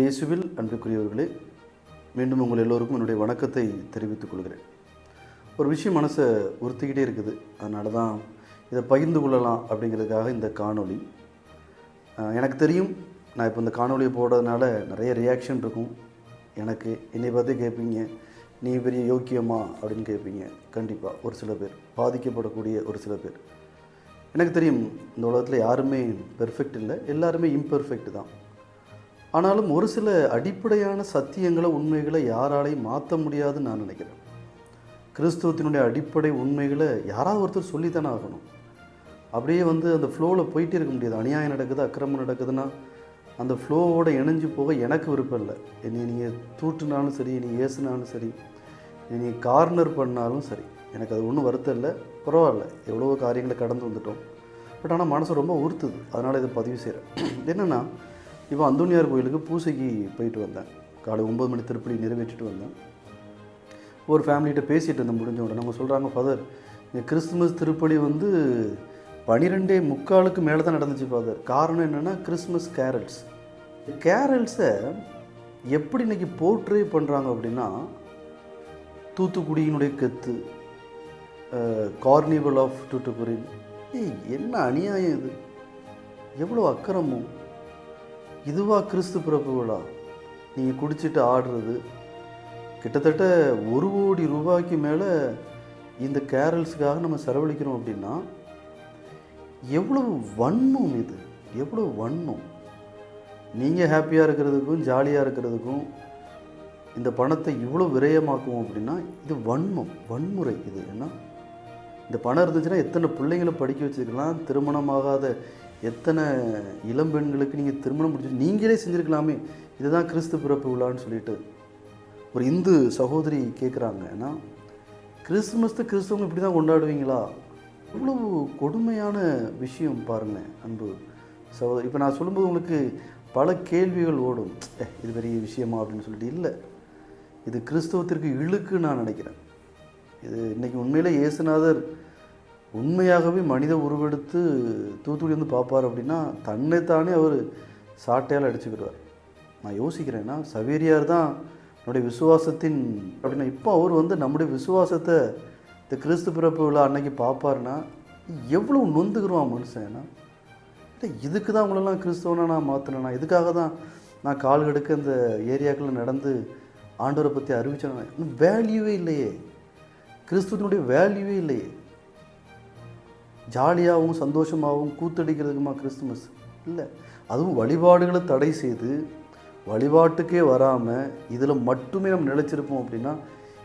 இயேசுவில் அன்புக்குரியவர்களே மீண்டும் உங்கள் எல்லோருக்கும் என்னுடைய வணக்கத்தை தெரிவித்துக் கொள்கிறேன். ஒரு விஷயம் மனசை உறுத்திக்கிட்டே இருக்குது. அதனால தான் இதை பகிர்ந்து கொள்ளலாம் அப்படிங்கிறதுக்காக இந்த காணொளி. எனக்கு தெரியும் நான் இப்போ இந்த காணொலியை போடுறதுனால நிறைய ரியாக்ஷன் இருக்கும். எனக்கு என்னை பார்த்து கேட்பீங்க நீ பெரிய யோக்கியமா அப்படின்னு கேட்பீங்க. கண்டிப்பாக ஒரு சில பேர் பாதிக்கப்படக்கூடிய ஒரு சில பேர். எனக்கு தெரியும் இந்த உலகத்தில் யாருமே பெர்ஃபெக்ட் இல்லை. எல்லாருமே இம்பெர்ஃபெக்ட் தான். ஆனாலும் ஒரு சில அடிப்படையான சத்தியங்களை உண்மைகளை யாராலையும் மாற்ற முடியாதுன்னு நான் நினைக்கிறேன். கிறிஸ்துவத்தினுடைய அடிப்படை உண்மைகளை யாராவது ஒருத்தர் சொல்லித்தானே ஆகணும். அப்படியே வந்து அந்த ஃப்ளோவில் போயிட்டே இருக்க முடியாது. அநியாயம் நடக்குது அக்கிரமம் நடக்குதுன்னா அந்த ஃப்ளோவோட இணைஞ்சு போக எனக்கு விருப்பம் இல்லை. என்னை நீங்கள் தூட்டுனாலும் சரி நீ ஏசுனாலும் சரி நீ கார்னர் பண்ணாலும் சரி. எனக்கு அது ஒன்றும் வருத்தம் இல்லை பரவாயில்ல. எவ்வளோ காரியங்களை கடந்து வந்துட்டோம். பட் ஆனால் மனசு ரொம்ப உறுத்துது. அதனால் இதை பதிவு செய்கிறேன் என்னென்னா இப்போ அந்தோனியார் கோயிலுக்கு பூசைக்கு போயிட்டு வந்தேன். காலை ஒம்பது மணி திருப்பி நிறைவேற்றிட்டு வந்தேன். ஒரு ஃபேமிலிகிட்ட பேசிகிட்டு இருந்தேன் முடிஞ்ச உடனே. அவங்க சொல்கிறாங்க ஃபாதர் இந்த கிறிஸ்துமஸ் திருப்பலி வந்து பனிரெண்டே முக்காலுக்கு மேலே தான் நடந்துச்சு ஃபாதர் காரணம் என்னென்னா கிறிஸ்மஸ் கேரல்ஸ் கேரல்ஸை எப்படி இன்னைக்கு போர்ட்ரே பண்ணுறாங்க அப்படின்னா தூத்துக்குடியினுடைய கெத்து கார்னிவல் ஆஃப் டூட்டுக்குரின் ஏய் என்ன அநியாயம் இது? எவ்வளோ அக்கறமும் இதுவா கிறிஸ்து பிறப்பு விழா? நீங்கள் குடிச்சிட்டு ஆடுறது கிட்டத்தட்ட ஒரு கோடி ரூபாய்க்கு மேலே இந்த கேரல்ஸுக்காக நம்ம செலவழிக்கிறோம் அப்படின்னா எவ்வளவு வன்மம் இது எவ்வளவு வன்மம். நீங்கள் ஹாப்பியாக இருக்கிறதுக்கும் ஜாலியாக இருக்கிறதுக்கும் இந்த பணத்தை இவ்வளோ விரயமாக்குவோம் அப்படின்னா இது வன்மம் வன்முறை இது. ஏன்னா இந்த பணம் இருந்துச்சுன்னா எத்தனை பிள்ளைங்களை படிக்க வச்சுருக்கலாம் திருமணமாகாத எத்தனை இளம் பெண்களுக்கு நீங்கள் திருமணம் முடிச்சு நீங்களே செஞ்சுருக்கலாமே. இதுதான் கிறிஸ்து பிறப்பு விழான்னு சொல்லிட்டு ஒரு இந்து சகோதரி கேட்குறாங்க ஏன்னா கிறிஸ்துமஸ்து கிறிஸ்தவங்க இப்படி தான் கொண்டாடுவீங்களா? இவ்வளவு கொடுமையான விஷயம் பாருங்கள் அன்பு சகோதரி. இப்போ நான் சொல்லும்போது உங்களுக்கு பல கேள்விகள் ஓடும். "ஏ, இது பெரிய விஷயமா? அப்படின்னு சொல்லிட்டு. இல்லை. இது கிறிஸ்தவத்திற்கு இழுக்கு நான் நினைக்கிறேன். இது இன்றைக்கி உண்மையிலே இயேசுநாதர் உண்மையாகவே மனித உருவெடுத்து தூத்துக்குடி வந்து பார்ப்பார் அப்படின்னா தன்னைத்தானே அவர் சாட்டையால் அடிச்சுக்கிடுவார். நான் யோசிக்கிறேன்னா சவேரியார் தான் என்னுடைய விசுவாசத்தின் அப்படின்னா இப்போ அவர் வந்து நம்முடைய விசுவாசத்தை இந்த கிறிஸ்து பிறப்பு விழா அன்னைக்கு பார்ப்பார்னா எவ்வளோ நொந்துக்குருவான் மனுஷன்னா இல்லை இதுக்கு தான் உங்களெல்லாம் கிறிஸ்தவனா நான் மாற்றினேனா இதுக்காக தான் நான் கால் கெடுக்க இந்த ஏரியாக்களில் நடந்து ஆண்டவரை பற்றி அறிவிச்சேன்? வேல்யூவே இல்லையே. கிறிஸ்துவனுடைய வேல்யூவே இல்லையே. ஜாலியாகவும் சந்தோஷமாகவும் கூத்தடிக்கிறதுக்குமா கிறிஸ்துமஸ்? இல்லை. அதுவும் வழிபாடுகளை தடை செய்து வழிபாட்டுக்கே வராமல் இதில் மட்டுமே நம்ம நிலைச்சிருப்போம் அப்படின்னா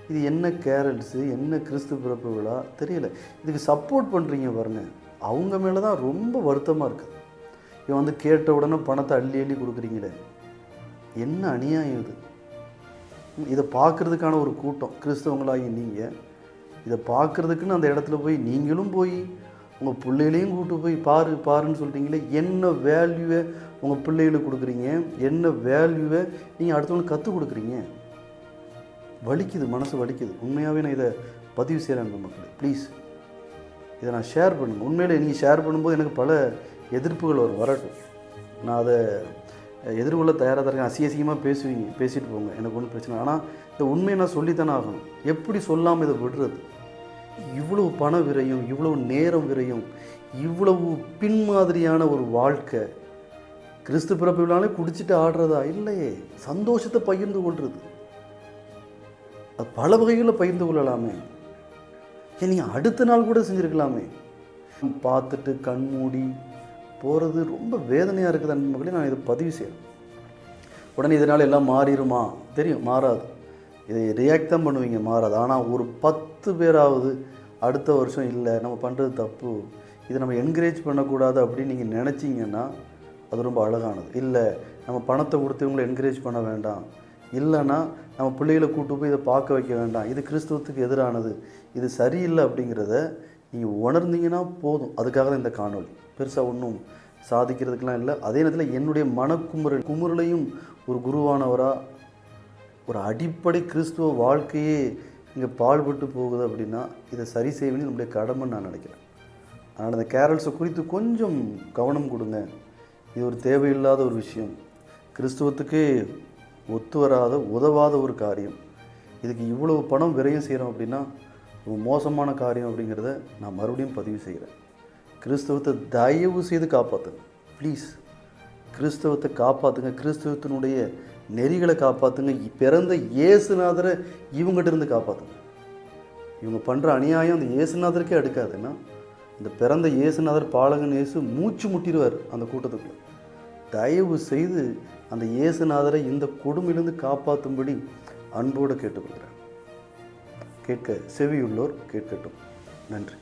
இது என்ன கேரல்ஸு என்ன கிறிஸ்து பிறப்பு விழா தெரியல. இதுக்கு சப்போர்ட் பண்ணுறீங்க பாருங்க. அவங்க மேலே தான் ரொம்ப வருத்தமாக இருக்குது இவன் வந்து கேட்ட உடனே பணத்தை அள்ளி அள்ளி கொடுக்குறீங்களே. என்ன அநியாயம் இது? இதை பார்க்குறதுக்கான ஒரு கூட்டம். கிறிஸ்தவங்களாகி நீங்கள் இதை பார்க்குறதுக்குன்னு அந்த இடத்துல போய் நீங்களும் போய் உங்கள் பிள்ளைகளையும் கூப்பிட்டு போய் பாரு பாருன்னு சொல்கிறீங்களே என்ன வேல்யூவை உங்கள் பிள்ளைகளுக்கு கொடுக்குறீங்க? என்ன வேல்யூவை நீங்கள் அடுத்தவங்களுக்கு கற்றுக் கொடுக்குறீங்க? வலிக்குது மனசு வலிக்குது. உண்மையாகவே நான் இதை பதிவு செய்கிறேன் மக்களே. ப்ளீஸ் இதை நான் ஷேர் பண்ணுங்க. உண்மையில் நீங்கள் ஷேர் பண்ணும்போது எனக்கு பல எதிர்ப்புகள் வரும் வரட்டும். நான் அதை எதிர்கொள்ள தயாராக தான் இருக்கேன் அசியசியமாக பேசுவீங்க பேசிட்டு போங்க. எனக்கு ஒன்றும் பிரச்சனை இல்லை. ஆனால் இந்த உண்மையை நான் சொல்லித்தானே ஆகணும். எப்படி சொல்லாமல் இதை விடுறது? இவ்வளவு பண விரையும் இவ்வளவு நேரம் விரையும் இவ்வளவு பின்மாதிரியான ஒரு வாழ்க்கை. கிறிஸ்து பிறப்பு குடிச்சிட்டு ஆடுறதா? இல்லையே. சந்தோஷத்தை பகிர்ந்து கொள்வது அது பல வகைகளில் பகிர்ந்து கொள்ளலாமே. நீ அடுத்த நாள் கூட செஞ்சுருக்கலாமே. பார்த்துட்டு கண் மூடி போகிறது ரொம்ப வேதனையாக இருக்குது அந்த நான் இதை பதிவு செய்யணும் உடனே இதனால் எல்லாம் மாறிடுமா? தெரியும் மாறாது. இதை ரியாக்ட் தான் பண்ணுவீங்க மாறாது. ஆனால் ஒரு பத்து பேராவது அடுத்த வருஷம் இல்லை நம்ம பண்ணுறது தப்பு இதை நம்ம என்கரேஜ் பண்ணக்கூடாது அப்படின்னு நீங்கள் நினச்சிங்கன்னா அது ரொம்ப அழகானது. இல்லை நம்ம பணத்தை கொடுத்து இவங்களை என்கரேஜ் பண்ண வேண்டாம். இல்லைன்னா நம்ம பிள்ளைகளை கூட்டு போய் இதை பார்க்க வைக்க வேண்டாம். இது கிறிஸ்துவத்துக்கு எதிரானது. இது சரியில்லை அப்படிங்கிறத நீங்கள் உணர்ந்தீங்கன்னா போதும். அதுக்காக தான் இந்த காணொளி. பெருசாக ஒன்றும் சாதிக்கிறதுக்கெலாம் இல்லை. அதே நேரத்தில் என்னுடைய மனக்குமுறல் குமுறலையும் ஒரு குருவானவராக ஒரு அடிப்படை கிறிஸ்துவ வாழ்க்கையே இங்கே பாழ்பட்டு போகுது அப்படின்னா இதை சரி செய்ய வேண்டியது நம்முடைய கடமைன்னு நான் நினைக்கிறேன். அதனால் இந்த கேரல்ஸை குறித்து கொஞ்சம் கவனம் கொடுங்க. இது ஒரு தேவையில்லாத ஒரு விஷயம். கிறிஸ்துவத்துக்கு ஒத்து வராத உதவாத ஒரு காரியம். இதுக்கு இவ்வளவு பணம் விரையும் செய்கிறோம் அப்படின்னா ரொம்ப மோசமான காரியம் அப்படிங்கிறத நான் மறுபடியும் பதிவு செய்கிறேன். கிறிஸ்தவத்தை தயவு செய்து காப்பாற்றுங்க ப்ளீஸ் கிறிஸ்தவத்தை காப்பாற்றுங்க கிறிஸ்தவத்தினுடைய நெறிகளை காப்பாற்றுங்க பிறந்த இயேசுநாதரை இவங்ககிட்ட இருந்து காப்பாற்றுங்க இவங்க பண்ணுற அநியாயம் அந்த இயேசுநாதருக்கே அடுக்காதுன்னா இந்த பிறந்த இயேசுநாதர் பாலகன் இயேசு மூச்சு முட்டிடுவார் அந்த கூட்டத்துக்குள்ள. தயவு செய்து அந்த இயேசுநாதரை இந்த கொடுமையிலிருந்து காப்பாற்றும்படி அன்போடு கேட்டுக்கொள்கிறேன். கேட்க செவியுள்ளோர் கேட்கட்டும். நன்றி.